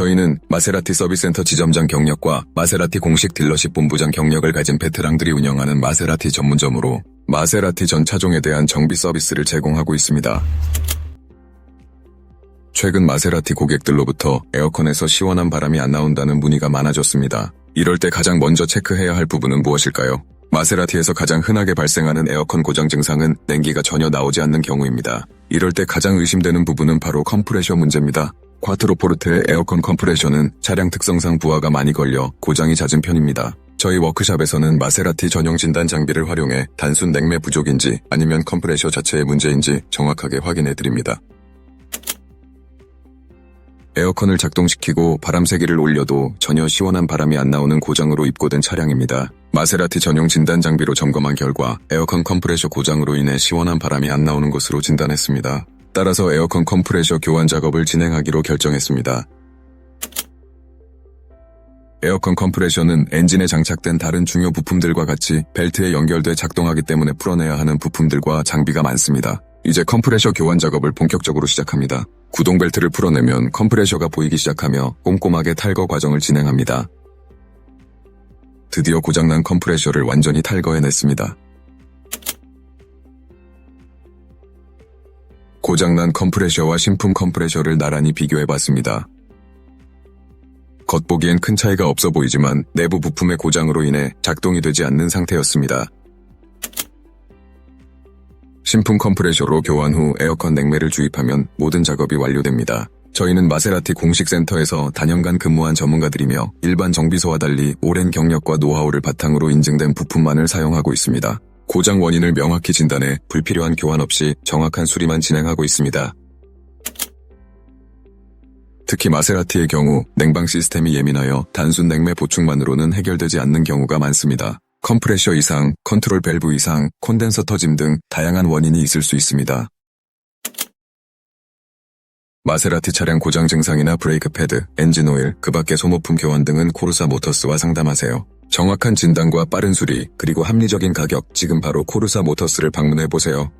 저희는 마세라티 서비스센터 지점장 경력과 마세라티 공식 딜러십 본부장 경력을 가진 베테랑들이 운영하는 마세라티 전문점으로 마세라티 전 차종에 대한 정비 서비스를 제공하고 있습니다. 최근 마세라티 고객들로부터 에어컨에서 시원한 바람이 안 나온다는 문의가 많아졌습니다. 이럴 때 가장 먼저 체크해야 할 부분은 무엇일까요? 마세라티에서 가장 흔하게 발생하는 에어컨 고장 증상은 냉기가 전혀 나오지 않는 경우입니다. 이럴 때 가장 의심되는 부분은 바로 컴프레셔 문제입니다. 콰트로포르테의 에어컨 컴프레셔는 차량 특성상 부하가 많이 걸려 고장이 잦은 편입니다. 저희 워크샵에서는 마세라티 전용 진단 장비를 활용해 단순 냉매 부족인지 아니면 컴프레셔 자체의 문제인지 정확하게 확인해 드립니다. 에어컨을 작동시키고 바람 세기를 올려도 전혀 시원한 바람이 안 나오는 고장으로 입고된 차량입니다. 마세라티 전용 진단 장비로 점검한 결과 에어컨 컴프레셔 고장으로 인해 시원한 바람이 안 나오는 것으로 진단했습니다. 따라서 에어컨 컴프레셔 교환 작업을 진행하기로 결정했습니다. 에어컨 컴프레셔는 엔진에 장착된 다른 중요 부품들과 같이 벨트에 연결돼 작동하기 때문에 풀어내야 하는 부품들과 장비가 많습니다. 이제 컴프레셔 교환 작업을 본격적으로 시작합니다. 구동 벨트를 풀어내면 컴프레셔가 보이기 시작하며 꼼꼼하게 탈거 과정을 진행합니다. 드디어 고장난 컴프레셔를 완전히 탈거해냈습니다. 고장난 컴프레셔와 신품 컴프레셔를 나란히 비교해봤습니다. 겉보기엔 큰 차이가 없어 보이지만 내부 부품의 고장으로 인해 작동이 되지 않는 상태였습니다. 신품 컴프레셔로 교환 후 에어컨 냉매를 주입하면 모든 작업이 완료됩니다. 저희는 마세라티 공식 센터에서 단연간 근무한 전문가들이며 일반 정비소와 달리 오랜 경력과 노하우를 바탕으로 인증된 부품만을 사용하고 있습니다. 고장 원인을 명확히 진단해 불필요한 교환 없이 정확한 수리만 진행하고 있습니다. 특히 마세라티의 경우 냉방 시스템이 예민하여 단순 냉매 보충만으로는 해결되지 않는 경우가 많습니다. 컴프레셔 이상, 컨트롤 밸브 이상, 콘덴서 터짐 등 다양한 원인이 있을 수 있습니다. 마세라티 차량 고장 증상이나 브레이크 패드, 엔진 오일, 그 밖의 소모품 교환 등은 코르사 모터스와 상담하세요. 정확한 진단과 빠른 수리, 그리고 합리적인 가격, 지금 바로 코르사 모터스를 방문해보세요.